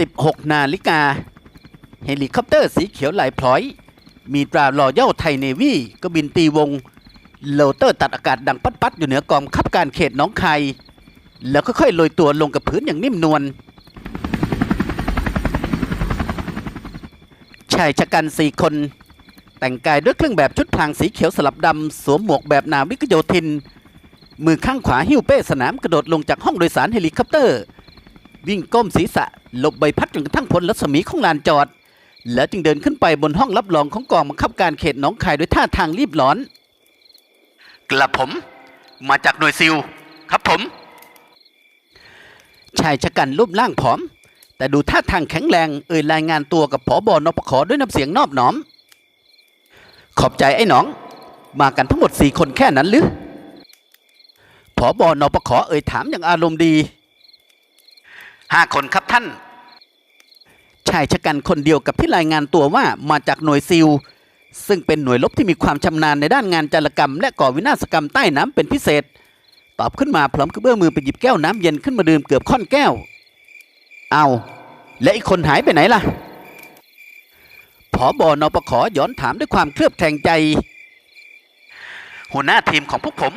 16 นาฬิกา เฮลิคอปเตอร์สีเขียวลายพลอย มีตรารอยัลไทยเนวีก็บินตีวง โลเตอร์ตัดอากาศดังปัดๆ อยู่เหนือกองบังคับการเขตหน้องคายแล้วค่อยๆโรยตัวลงกับพื้นอย่างนิ่มนวลชายชะกันสี่คน แต่งกายด้วยเครื่องแบบชุดพลางสีเขียวสลับดำ สวมหมวกแบบนาวิกโยธิน มือข้างขวาหิ้วเป้สนามกระโดดลงจากห้องโดยสารเฮลิคอปเตอร์ วิ่งก้มศีรษะหลบใบพัดจนกระทั่งพ้นรัศมีของลานจอด แล้วจึงเดินขึ้นไปบนห้องรับรองของกองบังคับการเขตหนองคายด้วยท่าทางรีบร้อนกระผมมาจากหน่วยซิลครับผม ชายชะกันรูปร่างผอม แต่ดูท่าทางแข็งแรงเอ่ยรายงานตัวกับผอบอนปขด้วยน้ำเสียงนอบน้อม ขอบใจไอ้หนอง มากันทั้งหมดสี่คนแค่นั้นหรือผอบอนปขเอ่ยถามอย่างอารมณ์ดี ห้าคนครับท่าน ชายชะกันคนเดียวกับที่รายงานตัวว่ามาจากหน่วยซิล ซึ่งเป็นหน่วยรบที่มีความชำนาญในด้านงานจารกรรม และก่อวินาศกรรมใต้น้ำเป็นพิเศษ ตอบขึ้นมาพร้อมกับเอื้อมมือไปหยิบแก้วน้ำเย็นขึ้นมาดื่มเกือบค่อนแก้ว เอาและอีกคนหายไปไหนล่ะผอบอนปขย้อนถามด้วยความเคลือบแคลงใจ หัวหน้าทีมของพวกผม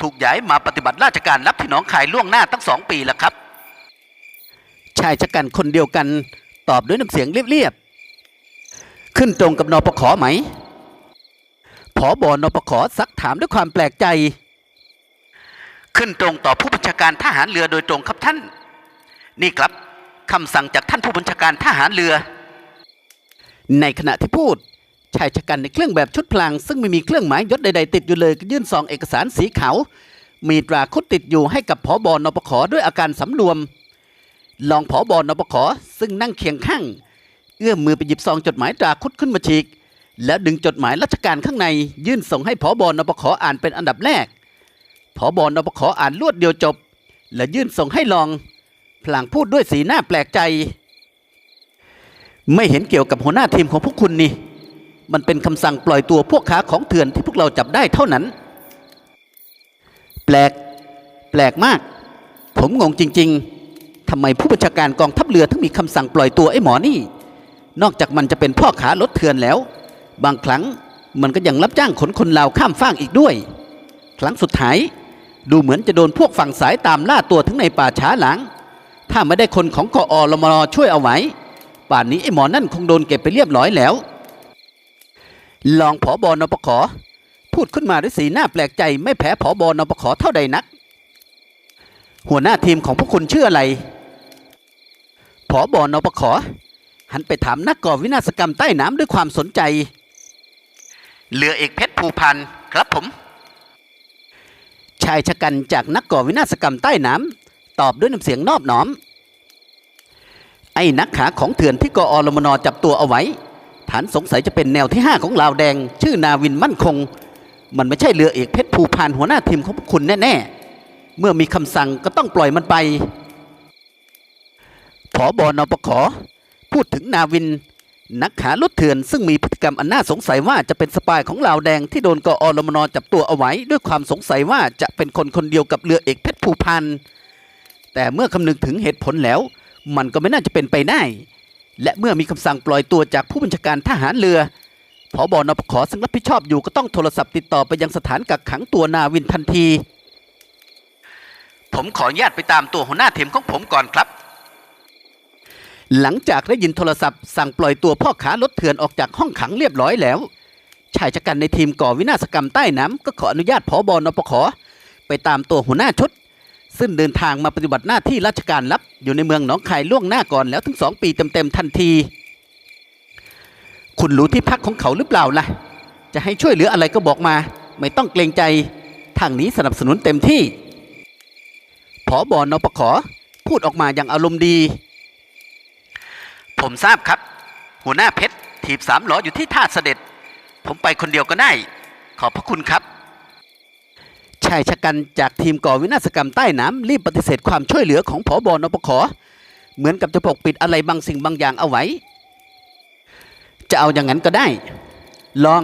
ถูกย้ายมาปฏิบัติราชการรับที่หนองคายล่วงหน้าตั้งสองปีแล้วครับ ชายชะกันคนเดียวกันตอบด้วยน้ำเสียงเรียบๆ ขึ้นตรงกับนปขไหม ผอบอนปขซักถามด้วยความแปลกใจ ขึ้นตรงต่อผู้บัญชาการทหารเรือโดยตรงครับท่าน นี่ครับคำสั่งจากท่านผู้บัญชาการทหารเรือ ในขณะที่พูด ชายชะกันในเครื่องแบบชุดพลาง ซึ่งไม่มีเครื่องหมายยศใดๆติดอยู่เลยยื่นซองเอกสารสีขาวมีตราคุดติดอยู่ให้กับผอบอนปขด้วยอาการสำรวม รองผอบอนปขซึ่งนั่งเคียงข้าง เอื้อมมือไปหยิบซองจดหมายตราคุดขึ้นมาฉีก แล้วดึงจดหมายราชการข้างใน ยื่นส่งให้ผอบอนปขอ่านเป็นอันดับแรกผอบอนปขอ่านรวดเดียวจบ และยื่นส่งให้รองพลางพูดด้วยสีหน้าแปลกใจ ไม่เห็นเกี่ยวกับหัวหน้าทีมของพวกคุณนี่ มันเป็นคำสั่งปล่อยตัวพวกค้าของเถื่อนที่พวกเราจับได้เท่านั้น แปลก แปลกมาก ผมงงจริง ๆ ทำไมผู้บัญชาการกองทัพเรือถึงมีคำสั่งปล่อยตัวไอ้หมอนี่ นอกจากมันจะเป็นพ่อขารถเถื่อนแล้ว บางครั้งมันก็ยังรับจ้างขนคนลาวข้ามฟากอีกด้วย ครั้งสุดท้ายดูเหมือนจะโดนพวกฝั่งสายตามล่าตัวถึงในป่าช้าหลัง ถ้าไม่ได้คนของกอรมนช่วยเอาไว้ ป่านนี้ไอ้หมอนั่นคงโดนเก็บไปเรียบร้อยแล้วรองผอบอนปขพูดขึ้นมาด้วยสีหน้าแปลกใจไม่แพ้ผอบอนปขเท่าใดนัก หัวหน้าทีมของพวกคุณชื่ออะไรผอบอนปขหันไปถามนักก่อวินาศกรรมใต้น้ำด้วยความสนใจ เรือเอกเพชรภูพันธ์ครับผม ชายชะกันจากนักก่อวินาศกรรมใต้น้ำตอบด้วยน้ำเสียงนอบน้อม ไอ้นักขาของเถื่อนที่กอรมนจับตัวเอาไว้ ฐานสงสัยจะเป็นแนวที่ 5 ของลาวแดง ชื่อนาวินมั่นคง มันไม่ใช่เรือเอกเพชรภูพานหัวหน้าทีมของพวกคุณแน่ๆ เมื่อมีคำสั่งก็ต้องปล่อยมันไปผอบอนปขพูดถึงนาวิน นักขารถเถื่อนซึ่งมีพฤติกรรมอันน่าสงสัยว่าจะเป็นสปายของลาวแดงที่โดนกอรมนจับตัวเอาไว้ ด้วยความสงสัยว่าจะเป็นคนคนเดียวกับเรือเอกเพชรภูพานแต่เมื่อคำนึงถึงเหตุผลแล้ว มันก็ไม่น่าจะเป็นไปได้ และเมื่อมีคำสั่งปล่อยตัวจากผู้บัญชาการทหารเรือผอบอนปขซึ่งรับผิดชอบอยู่ก็ต้องโทรศัพท์ติดต่อไปยังสถานกักขังตัวนาวินทันที ผมขออนุญาตไปตามตัวหัวหน้าทีมของผมก่อนครับ หลังจากได้ยินโทรศัพท์สั่งปล่อยตัวพ่อขารถเถื่อนออกจากห้องขังเรียบร้อยแล้ว ชายชะกันในทีมก่อวินาศกรรมใต้น้ำก็ขออนุญาตผอบอนปขไปตามตัวหัวหน้าชุด ซึ่งเดินทางมาปฏิบัติหน้าที่ราชการลับ อยู่ในเมืองหนองคายล่วงหน้าก่อนแล้วถึงสองปีเต็มๆทันที คุณรู้ที่พักของเขาหรือเปล่าล่ะ จะให้ช่วยเหลืออะไรก็บอกมา ไม่ต้องเกรงใจ ทางนี้สนับสนุนเต็มที่ ผอบอนปขพูดออกมาอย่างอารมณ์ดี ผมทราบครับ หัวหน้าเพชรถีบสามล้ออยู่ที่ท่าเสด็จ ผมไปคนเดียวก็ได้ ขอบพระคุณครับชายชะกันจากทีมก่อวินาศกรรมใต้น้ำรีบปฏิเสธความช่วยเหลือของผอบอนปขเหมือนกับจะปกปิดอะไรบางสิ่งบางอย่างเอาไว้ จะเอาอย่างนั้นก็ได้ ลอง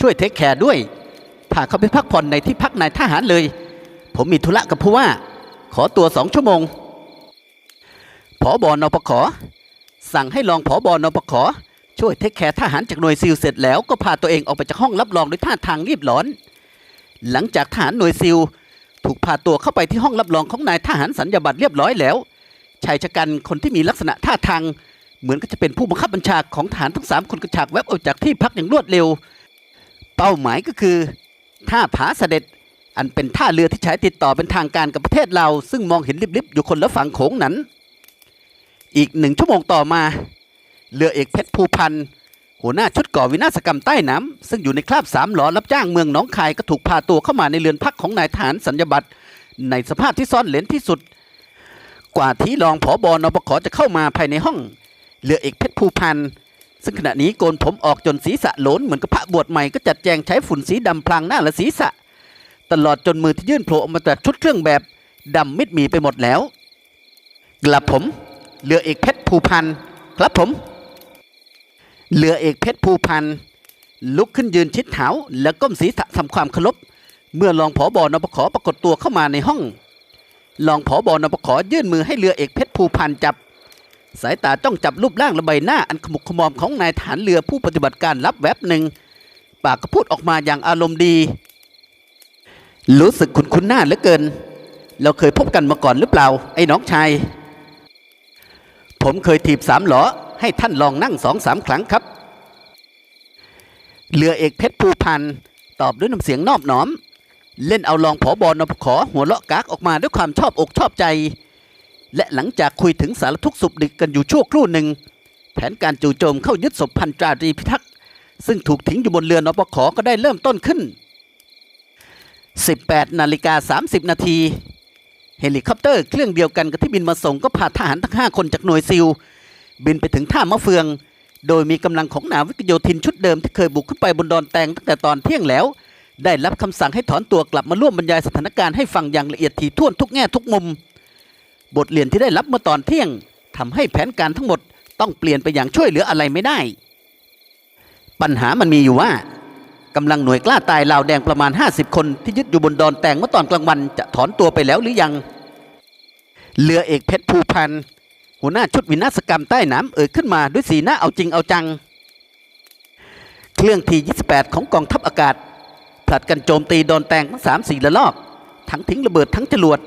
ช่วยเทคแคร์ด้วยพาเขาไปพักผ่อนในที่พักนายทหารเลย ผมมีธุระกับผู้ว่า ขอตัวสองชั่วโมงผอบอนปขสั่งให้รองผอบอนปขช่วยเทคแคร์ทหารจากหน่วยซิลเสร็จแล้วก็พาตัวเองออกไปจากห้องรับรองด้วยท่าทางรีบร้อน หลังจากทหารหน่วยซิลถูกพาตัวเข้าไปที่ห้องรับรองของนายทหารสัญญาบัตรเรียบร้อยแล้วชายชะกันคนที่มีลักษณะท่าทางเหมือนก็จะเป็นผู้บังคับบัญชาของทหารทั้งสามคนกระชากแวบออกจากที่พักอย่างรวดเร็ว เป้าหมายก็คือ ท่าผาเสด็จ อันเป็นท่าเรือที่ใช้ติดต่อเป็นทางการกับประเทศเรา ซึ่งมองเห็นลิบๆอยู่คนละฝั่งโขงนั้น อีกหนึ่งชั่วโมงต่อมา เรือเอกเพชรภูพันธ์หัวหน้าชุดก่อวินาศกรรมใต้น้ำซึ่งอยู่ในคราบสามหลอรับจ้างเมืองหนองคายก็ถูกพาตัวเข้ามาในเรือนพักของนายทหารสัญญาบัตรในสภาพที่ซ่อนเลนที่สุด กว่าที่รองผอบอนปขจะเข้ามาภายในห้อง เรือเอกเพชรภูพันธ์ซึ่งขณะนี้โกนผมออกจนศีรษะโหลนเหมือนกับพระบวชใหม่ก็จัดแจงใช้ฝุ่นสีดำพลางหน้าและศีรษะ ตลอดจนมือที่ยื่นโผล่ออกมาจากชุดเครื่องแบบดำมิดมีไปหมดแล้ว กลับผมเรือเอกเพชรภูพันธ์ครับผมเรือเอกเพชรภูพันธ์ลุกขึ้นยืนชิดเท้าแล้วก้มศีรษะทำความเคารพเมื่อรองผอบอนปขปรากฏตัวเข้ามาในห้องรองผอบอนปขยื่นมือให้เรือเอกเพชรภูพันธ์จับ สายตาจ้องจับรูปร่างและใบหน้าอันขมุกขมอมของนายฐานเรือผู้ปฏิบัติการรับแวบหนึ่งปากก็พูดออกมาอย่างอารมณ์ดี รู้สึกคุ้นคุ้นหน้าเหลือเกิน เราเคยพบกันมาก่อนหรือเปล่า ไอ้น้องชาย ผมเคยถีบสามหลอให้ท่านลองนั่งสองสามครั้งครับ เรือเอกเพชรภูพันตอบด้วยน้ำเสียงนอบน้อม เล่นเอารองผอบอนปขอหัวเราะกากออกมาด้วยความชอบอกชอบใจ และหลังจากคุยถึงสารทุกข์สุขดิบกันอยู่ชั่วครู่หนึ่ง แผนการจู่โจมเข้ายึดศพพันตราตรีพิทักษ์ซึ่งถูกทิ้งอยู่บนเรือนปขอก็ได้เริ่มต้นขึ้น 18นาฬิกา30 นาทีเฮลิคอปเตอร์เครื่องเดียวกันกับที่บินมาส่งก็พาทหารทั้ง 5 คนจากหน่วยซิล บินไปถึงท่ามะเฟือง โดยมีกำลังของนาวิกโยธินชุดเดิมที่เคยบุกขึ้นไปบนดอนแตงตั้งแต่ตอนเที่ยงแล้ว ได้รับคำสั่งให้ถอนตัวกลับมาร่วมบรรยายสถานการณ์ให้ฟังอย่างละเอียดถี่ถ้วนทุกแง่ทุกมุม บทเรียนที่ได้รับเมื่อตอนเที่ยงทำให้แผนการทั้งหมดต้องเปลี่ยนไปอย่างช่วยเหลืออะไรไม่ได้ ปัญหามันมีอยู่ว่า กำลังหน่วยกล้าตายลาวแดงประมาณ 50 คนที่ยึดอยู่บนดอนแตงเมื่อตอนกลางวันจะถอนตัวไปแล้วหรือยัง เรือเอกเพชรภูพันธ์หัวหน้าชุดวินาศกรรมใต้น้ำเอ่ยขึ้นมาด้วยสีหน้าเอาจริงเอาจัง เครื่องที 28 ของกองทัพอากาศผลัดกันโจมตีดอนแตงทั้งสามสี่ระลอก ทั้งทิ้งระเบิดทั้งจรวด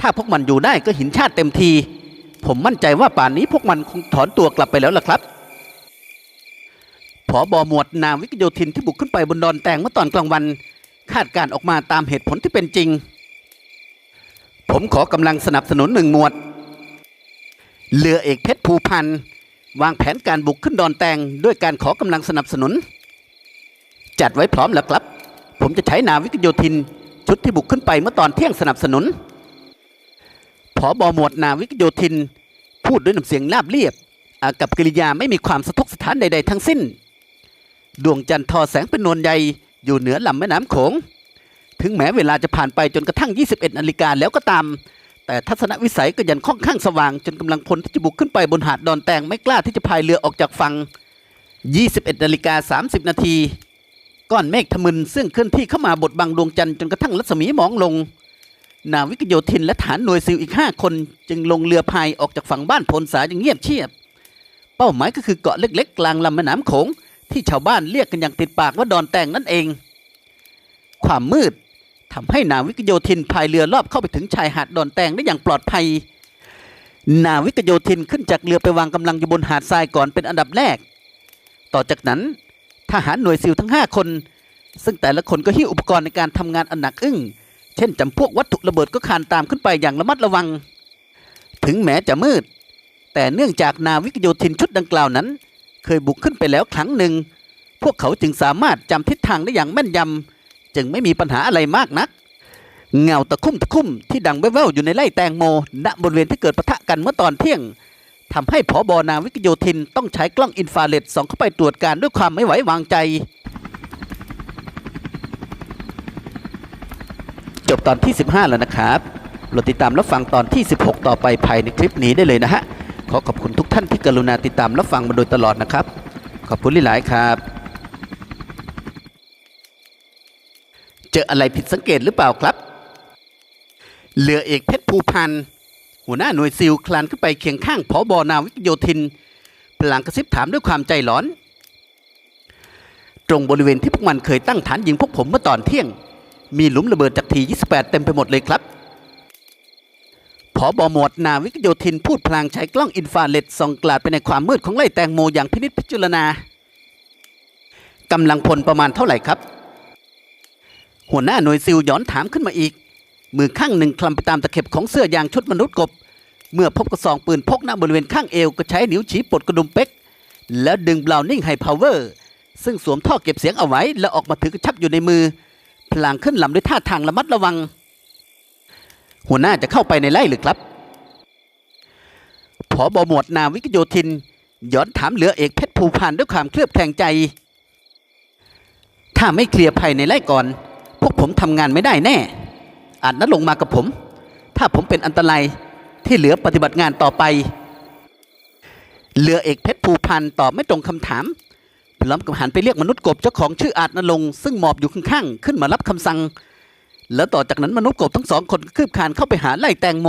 ถ้าพวกมันอยู่ได้ก็หินชาติเต็มที ผมมั่นใจว่าป่านนี้พวกมันคงถอนตัวกลับไปแล้วล่ะครับ ผอบอหมวดนาวิกโยธินที่บุกขึ้นไปบนดอนแตงเมื่อตอนกลางวัน คาดการออกมาตามเหตุผลที่เป็นจริง ผมขอกำลังสนับสนุนหนึ่งหมวด เรือเอกเพชรภูพันธ์วางแผนการบุกขึ้นดอนแตงด้วยการขอกำลังสนับสนุน จัดไว้พร้อมแล้วครับ ผมจะใช้นาวิกโยธิน ชุดที่บุกขึ้นไปเมื่อตอนเที่ยงสนับสนุนผอบอหมวดนาวิกโยธิน พูดด้วยน้ำเสียงราบเรียบ กับกิริยาไม่มีความสะทกสถานใด ๆ ทั้งสิ้น ดวงจันทร์ทอแสงเป็นนวลใหญ่อยู่เหนือลำแม่น้ำโขง ถึงแม้เวลาจะผ่านไปจนกระทั่ง 21นาฬิกาแล้วก็ตาม แต่ทัศนวิสัยก็ยังค่อนข้างสว่าง จนกำลังพลที่จะบุกขึ้นไปบนหาดดอนแตงไม่กล้าที่จะพายเรือออกจากฝั่ง 21นาฬิกา30 นาทีก้อนเมฆทะมึนซึ่งเคลื่อนที่เข้ามาบดบังดวงจันทร์จนกระทั่งรัศมีมองลง นาวิกโยธินและฐานหน่วยซิลอีก 5 คนจึงลงเรือพายออกจากฝั่งบ้านพลสาอย่างเงียบเชียบ เป้าหมายก็คือเกาะเล็กๆ กลางลำแม่น้ำโขง ที่ชาวบ้านเรียกกันอย่างติดปากว่าดอนแตงนั่นเอง ความมืดทำให้นาวิกโยธินพายเรือรอบเข้าไปถึงชายหาดดอนแตงได้อย่างปลอดภัย นาวิกโยธินขึ้นจากเรือไปวางกำลังอยู่บนหาดทรายก่อนเป็นอันดับแรก ต่อจากนั้นทหารหน่วยซิลทั้ง 5 คน ซึ่งแต่ละคนก็หิ้วอุปกรณ์ในการทำงานอันหนักอึ้ง เช่นจำพวกวัตถุระเบิดก็คานตามขึ้นไปอย่างระมัดระวัง ถึงแม้จะมืด แต่เนื่องจากนาวิกโยธินชุดดังกล่าวนั้น เคยบุกขึ้นไปแล้วครั้งหนึ่ง พวกเขาจึงสามารถจำทิศทางได้อย่างแม่นยำจึงไม่มีปัญหาอะไรมากนัก เงาตะคุ่มตะคุ่มที่ดังแว่วๆอยู่ในไร่แตงโม ณบริเวณที่เกิดปะทะกันเมื่อตอนเที่ยงทำให้ผอบอนาวิกโยธินต้องใช้กล้องอินฟราเรดส่องเข้าไปตรวจการด้วยความไม่ไหววางใจ จบตอนที่ 15 แล้วนะครับเราติดตามรับฟังตอนที่ 16 ต่อไปภายในคลิปนี้ได้เลยนะฮะ ขอขอบคุณทุกท่านที่กรุณาติดตามรับฟังมาโดยตลอดนะครับ ขอบคุณหลาย ๆ ครับ เจออะไรผิดสังเกตหรือเปล่าครับ เรือเอกเพชรภูพันธ์หัวหน้าหน่วยซิลคลานขึ้นไปเคียงข้างผอบอนาวิกโยธินพลางกระซิบถามด้วยความใจร้อน ตรงบริเวณที่พวกมันเคยตั้งฐานยิงพวกผมเมื่อตอนเที่ยง มีหลุมระเบิดจากที 28 เต็มไปหมดเลยครับ บอหมวดนาวิกโยธินพูดพลางใช้กล้องอินฟราเรดส่องกลาดไปในความมืดของไร่แตงโมอย่างพินิจพิจารณากำลังพลประมาณเท่าไหร่ครับ หัวหน้าหน่วยซิลย้อนถามขึ้นมาอีก มือข้างหนึ่งคลำไปตามตะเข็บของเสื้อยางชุดมนุษย์กบ เมื่อพบกระสองปืนพกหน้าบริเวณข้างเอวก็ใช้นิ้วชี้ปลดกระดุมเป๊ก แล้วดึงบลาวนิ่งไฮพาวเวอร์ซึ่งสวมท่อเก็บเสียงเอาไว้ แล้วออกมาถือกระชับอยู่ในมือ พลางขึ้นลำด้วยท่าทางระมัดระวัง หัวหน้าจะเข้าไปในไร่หรือครับผอบอหมวดนาวิกโยธินย้อนถามเหลือเอกเพชรภูพานด้วยความเคลือบแคลงใจ ถ้าไม่เคลียร์ภัยในไร่ก่อน พวกผมทำงานไม่ได้แน่ อาจนัดลงมากับผม ถ้าผมเป็นอันตรายที่เหลือปฏิบัติงานต่อไปเรือเอกเพชรภูพันตอบไม่ตรงคำถามพร้อมกับหันไปเรียกมนุษย์กบเจ้าของชื่ออาจนรงซึ่งหมอบอยู่ข้างๆขึ้นมารับคำสั่ง แล้วต่อจากนั้นมนุษย์กบทั้งสองคนก็คืบคลานเข้าไปหาไล่แตงโม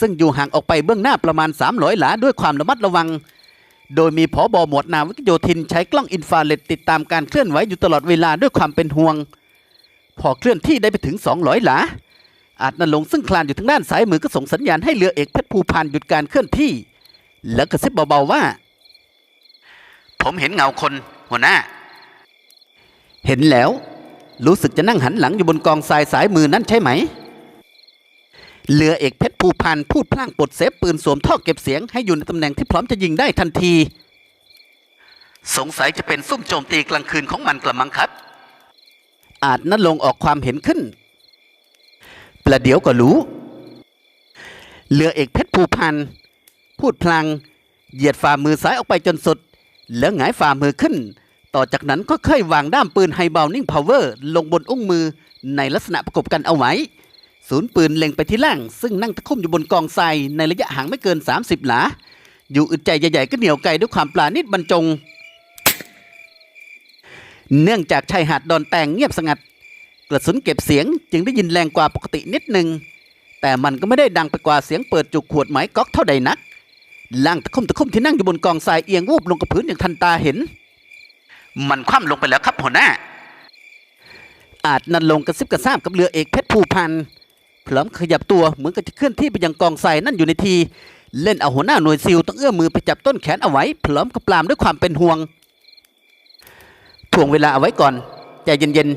ซึ่งอยู่ห่างออกไปเบื้องหน้าประมาณ 300 หลาด้วยความระมัดระวัง โดยมีผอบอหมวดนาวิกโยธินใช้กล้องอินฟราเรดติดตามการเคลื่อนไหวอยู่ตลอดเวลาด้วยความเป็นห่วง พอเคลื่อนที่ได้ไปถึง 200 หลา อาจนรงค์ซึ่งคลานอยู่ทางด้านซ้ายมือก็ส่งสัญญาณให้เรือเอกเพชรภูพานหยุดการเคลื่อนที่ แล้วกระซิบเบาๆว่า ผมเห็นเงาคนหัวหน้า เห็นแล้ว รู้สึกจะนั่งหันหลังอยู่บนกองทรายสายมือนั่นใช่ไหม เรือเอกเพชรภูพันพูดพลางปลดเซฟปืนสวมท่อเก็บเสียงให้อยู่ในตำแหน่งที่พร้อมจะยิงได้ทันที สงสัยจะเป็นซุ่มโจมตีกลางคืนของมันกระมังครับ อาจนั้นลงออกความเห็นขึ้น ประเดี๋ยวก็รู้ เรือเอกเพชรภูพันพูดพลางเหยียดฝ่ามือซ้ายออกไปจนสุด แล้วหงายฝ่ามือขึ้น ต่อจากนั้นก็ค่อยวางด้ามปืนไฮบ l นิ่งพาวเวอร์ลงบนอุ้งมือในลักษณะประกบกันเอาไว้ ศูนย์ปืนเล็งไปที่ล่าง ซึ่งนั่งตะคุ่มอยู่บนกองทรายในระยะห่างไม่เกิน 30 หลา อยู่อึดใจใหญ่ๆก็เหนียวไกลด้วยความปลานิดบรรจง เนื่องจากชายหาดดอนแตงเงียบสงัด กระสุนเก็บเสียงจึงได้ยินแรงกว่าปกตินิดหนึ่งแต่มันก็ไม่ได้ดังไปกว่าเสียงเปิดจุกขวดไม้ก๊อกเท่าใดนักล่างตะคุ่มตะคุ่มที่นั่งอยู่บนกองทรายเอียงวูบลงกับพื้นอย่างทันตาเห็น มันคว่ำลงไปแล้วครับหัวหน้า อาจนันลงกระซิบกระซาบกับเรือเอกเพชรภูพันธ์พร้อมขยับตัวเหมือนกับจะเคลื่อนที่ไปยังกองทรายนั่นอยู่ในที เล่นเอาหัวหน้าหน่วยซิลต้องเอื้อมมือไปจับต้นแขนเอาไว้พร้อมกับปรามด้วยความเป็นห่วงถ่วงเวลาเอาไว้ก่อนใจเย็น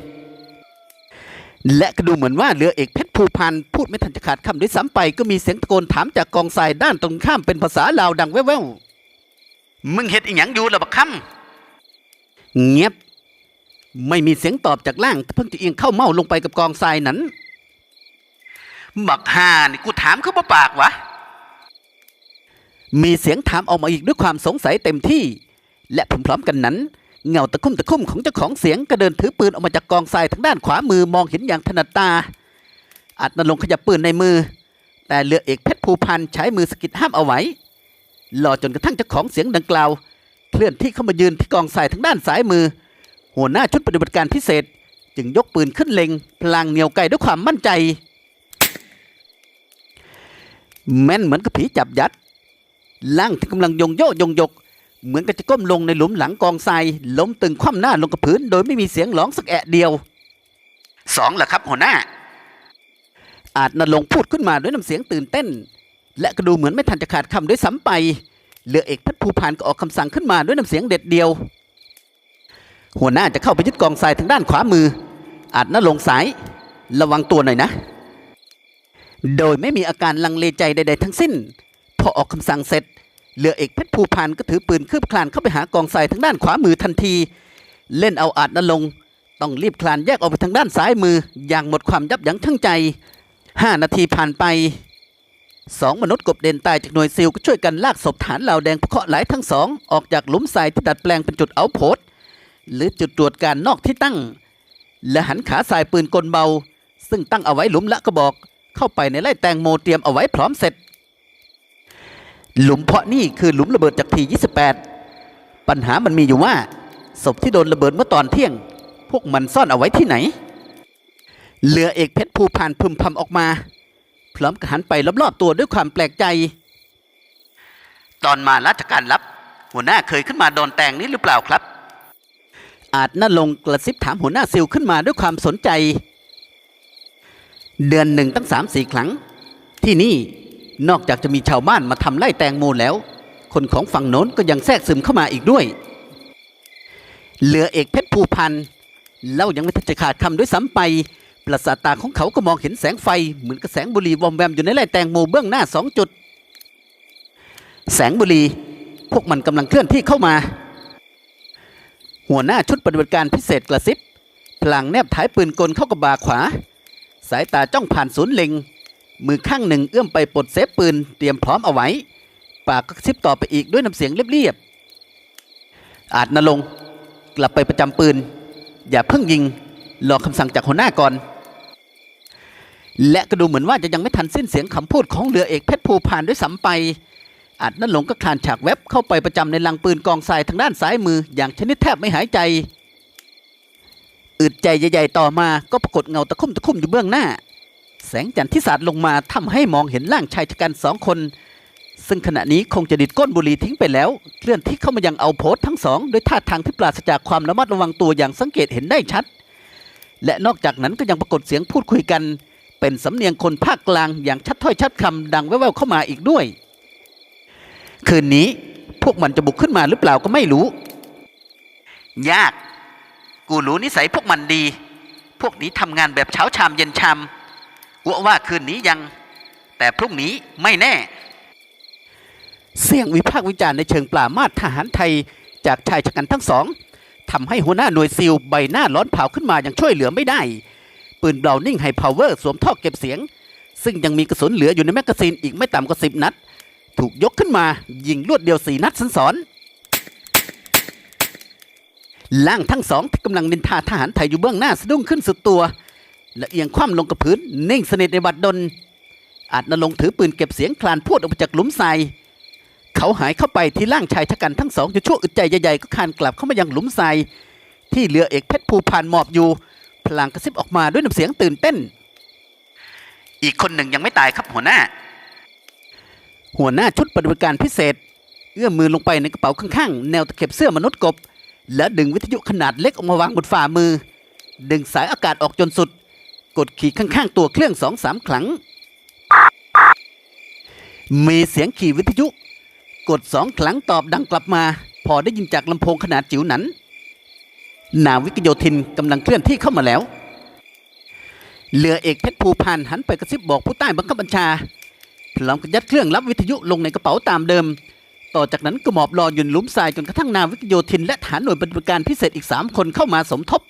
ๆและก็ดูเหมือนว่าเรือเอกเพชรภูพันธ์พูดไม่ทันจะขาดคำด้วยซ้ำไปก็มีเสียงตะโกนถามจากกองทรายด้านตรงข้ามเป็นภาษาลาวดังแว่วๆมึงเฮ็ดอีหยังอยู่ล่ะบักคำ เงียบ ไม่มีเสียงตอบจากล่างเพิ่งจะเอียงเข้าเมาลงไปกับกองทรายนั้นบักฮานี่กูถามเขาบ่ปากวะ มีเสียงถามออกมาอีกด้วยความสงสัยเต็มที่ และพร้อมๆกันนั้น เงาตะคุ่มตะคุ่มของเจ้าของเสียงก็เดินถือปืนออกมาจากกองทรายทางด้านขวามือมองเห็นอย่างถนัดตาอาจนลงขยับปืนในมือ แต่เรือเอกเพชรภูพันใช้มือสะกิดห้ามเอาไว้รอจนกระทั่งเจ้าของเสียงดังกล่าว เคลื่อนที่เข้ามายืนที่กองทรายทางด้านซ้ายมือ หัวหน้าชุดปฏิบัติการพิเศษ จึงยกปืนขึ้นเล็ง พลางเหนียวไกด้วยความมั่นใจ แม่นเหมือนกับผีจับยัดล่างที่กำลังยงโยยงยก เหมือนกับจะก้มลงในหลุมหลังกองทรายล้มตึงคว่ำหน้าลงกับพื้น โดยไม่มีเสียงร้องสักแอะเดียวสองเหรอครับหัวหน้า อาจนลงพูดขึ้นมาด้วยน้ำเสียงตื่นเต้น และก็ดูเหมือนไม่ทันจะขาดคำด้วยซ้ำไป เรือเอกพัฒภูพานก็ออกคำสั่งขึ้นมาด้วยน้ำเสียงเด็ดเดียว หัวหน้าจะเข้าไปยึดกองทรายทางด้านขวามือ อาจน่าลงสาย ระวังตัวหน่อยนะ โดยไม่มีอาการลังเลใจใด ๆ ทั้งสิ้น พอออกคำสั่งเสร็จ เรือเอกเพชรภูพานก็ถือปืนคืบคลานเข้าไปหากองทรายทางด้านขวามือทันที เล่นเอาอาจนลง ต้องรีบคลานแยกออกไปทางด้านซ้ายมือ อย่างหมดความยับยั้งชั่งใจห้านาทีผ่านไป สองมนุษย์กบเด่นตายจากหน่วยซิลก็ช่วยกันลากศพฐานเหล่าแดงเขาะหลายทั้งสอง ออกจากหลุมทรายที่ดัดแปลงเป็นจุดเอาโพสหรือจุดตรวจการนอกที่ตั้ง และหันขาสายปืนกลเบา ซึ่งตั้งเอาไว้หลุมละกระบอก เข้าไปในไร่แตงโมเตรียมเอาไว้พร้อมเสร็จ หลุมเพาะนี่คือหลุมระเบิดจากที28 ปัญหามันมีอยู่ว่า ศพที่โดนระเบิดเมื่อตอนเที่ยง พวกมันซ่อนเอาไว้ที่ไหน เรือเอกเพชรภูพานพึมพำออกมา พร้อมกับหันไปรอบๆตัวด้วยความแปลกใจ ตอนมาราชการรับ หัวหน้าเคยขึ้นมาโดนแตงนี้หรือเปล่าครับ อาจน่าลงกระซิบถามหัวหน้าซิลขึ้นมาด้วยความสนใจ เดือนหนึ่งตั้งสามสี่ครั้ง ที่นี่นอกจากจะมีชาวบ้านมาทำไร่แตงโมแล้ว คนของฝั่งโน้นก็ยังแทรกซึมเข้ามาอีกด้วยเหลือเอกเพชรภูพันธ์เล่ายังไม่ทันจะขาดคำด้วยซ้ำไป ประสาทตาของเขาก็มองเห็นแสงไฟเหมือนกับแสงบุหรี่วอมแวมอยู่ในไร่แตงโมเบื้องหน้าสองจุด แสงบุหรี่พวกมันกำลังเคลื่อนที่เข้ามา หัวหน้าชุดปฏิบัติการพิเศษกระซิบพลางแนบท้ายปืนกลเข้ากับบ่าขวา สายตาจ้องผ่านศูนย์เล็ง มือข้างหนึ่งเอื้อมไปปลดเซฟปืนเตรียมพร้อมเอาไว้ ปากก็กระซิบต่อไปอีกด้วยน้ำเสียงเรียบๆ อาจนลงกลับไปประจำปืน อย่าเพิ่งยิง รอคำสั่งจากหัวหน้าก่อน และก็ดูเหมือนว่าจะยังไม่ทันสิ้นเสียงคำพูดของเรือเอกเพชรภูพานด้วยซ้ำไปอาจนั่นหลงก็คลานฉากแวบเข้าไปประจำในลังปืนกองทรายทางด้านซ้ายมืออย่างชนิดแทบไม่หายใจ อึดใจใหญ่ๆต่อมาก็ปรากฏเงาตะคุ่มตะคุ่มอยู่เบื้องหน้า แสงจันทร์ที่สาดลงมาทำให้มองเห็นร่างชายชะกันสองคน ซึ่งขณะนี้คงจะดิดก้นบุหรี่ทิ้งไปแล้วเคลื่อนที่เข้ามายังเอาโพสทั้งสองด้วยท่าทางที่ปราศจากความระมัดระวังตัวอย่างสังเกตเห็นได้ชัด และนอกจากนั้นก็ยังปรากฏเสียงพูดคุยกัน เป็นสำเนียงคนภาคกลางอย่างชัดถ้อยชัดคำดังแว่วๆเข้ามาอีกด้วย คืนนี้พวกมันจะบุกขึ้นมาหรือเปล่าก็ไม่รู้ ยาก กูรู้นิสัยพวกมันดี พวกนี้ทำงานแบบเช้าชามเย็นชามอัวว่าคืนนี้ยัง แต่พรุ่งนี้ไม่แน่ เสียงวิพากษ์วิจารณ์ในเชิงปรามาสทหารไทยจากชายชะกันทั้งสองทำให้หัวหน้าหน่วยซิลใบหน้าร้อนเผาขึ้นมาอย่างช่วยเหลือไม่ได้ ปืนเบลานิ่งไฮพาวเวอร์สวมท่อเก็บเสียง ซึ่งยังมีกระสุนเหลืออยู่ในแมกกาซีนอีกไม่ต่ำกว่าสิบนัด ถูกยกขึ้นมายิงรวดเดียวสี่นัดสันสอนล่างทั้งสองที่กำลังนินทาทหารไทยอยู่เบื้องหน้าสะดุ้งขึ้นสุดตัวและเอียงคว่ำลงกับพื้นนิ่งสนิทในบัดดล อาจนลงถือปืนเก็บเสียงคลานพรวดออกมาจากหลุมทรายเขาหายเข้าไปที่ร่างชายชะกันทั้งสองอยู่ชั่วอึดใจใหญ่ๆก็คานกลับเข้ามายังหลุมทรายที่เรือเอกเพชรภูพานหมอบอยู่ ลางกระซิบออกมาด้วยน้ำเสียงตื่นเต้น อีกคนหนึ่งยังไม่ตายครับหัวหน้า หัวหน้าชุดปฏิบัติการพิเศษ เอื้อมมือลงไปในกระเป๋าข้างๆ แนวตะเข็บเสื้อมนุษย์กบ แล้วดึงวิทยุขนาดเล็กออกมาวางบนฝ่ามือ ดึงสายอากาศออกจนสุด กดขี่ข้างๆ ตัวเครื่องสองสามครั้ง มีเสียงขี่วิทยุ กดสองครั้งตอบดังกลับมา พอได้ยินจากลำโพงขนาดจิ๋วนั้น นาวิกโยธินกำลังเคลื่อนที่เข้ามาแล้ว เรือเอกเพชรภูพานหันไปกระซิบบอกผู้ใต้บังคับบัญชาพร้อมกับยัดเครื่องรับวิทยุลงในกระเป๋าตามเดิม ต่อจากนั้นก็หมอบรออยู่นลุมทรายจนกระทั่งนาวิกโยธินและฐานหน่วยปฏิบัติการพิเศษอีกสามคนเข้ามาสมทบ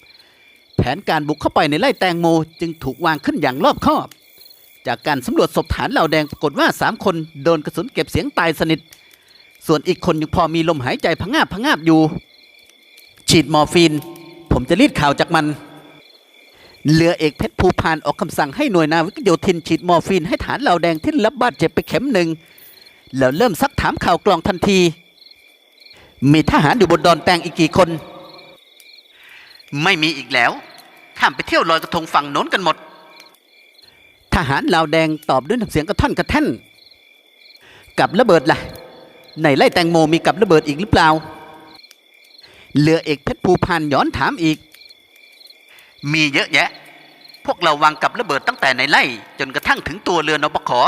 แผนการบุกเข้าไปในไร่แตงโมจึงถูกวางขึ้นอย่างรอบคอบ จากการสำรวจศพฐานเหล่าแดงปรากฏว่าสามคนโดนกระสุนเก็บเสียงตายสนิท ส่วนอีกคนยังพอมีลมหายใจพงาบพงาบอยู่ ฉีดมอร์ฟีน ผมจะรีดข่าวจากมัน เรือเอกเพชรภูพานออกคำสั่งให้หน่วยนาวิกโยธินฉีดมอร์ฟีนให้ฐานเหล่าแดงที่รับบาดเจ็บไปเข็มหนึ่งแล้วเริ่มซักถามข่าวกลองทันที มีทหารอยู่บนดอนแตงอีกกี่คน ไม่มีอีกแล้ว ข้ามไปเที่ยวลอยกระทงฝั่งโน้นกันหมด ทหารลาวแดงตอบด้วยน้ำเสียงกระท่อนกระแท่นกับระเบิดล่ะ ในไล่แตงโมมีกับระเบิดอีกหรือเปล่า เรือเอกเพชรภูพานย้อนถามอีก มีเยอะแยะ พวกเราวางกับระเบิดตั้งแต่ในไล่จนกระทั่งถึงตัวเรือนอปขอ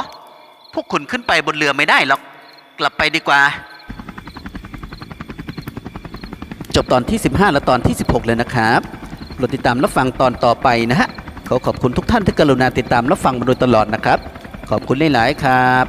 พวกคุณขึ้นไปบนเรือไม่ได้หรอก กลับไปดีกว่า จบตอนที่ 15 และตอนที่ 16 เลยนะครับโปรดติดตามรับฟังตอนต่อไปนะฮะ ขอขอบคุณทุกท่านที่กรุณาติดตามรับฟังมาโดยตลอดนะครับ ขอบคุณหลาย ๆ ครับ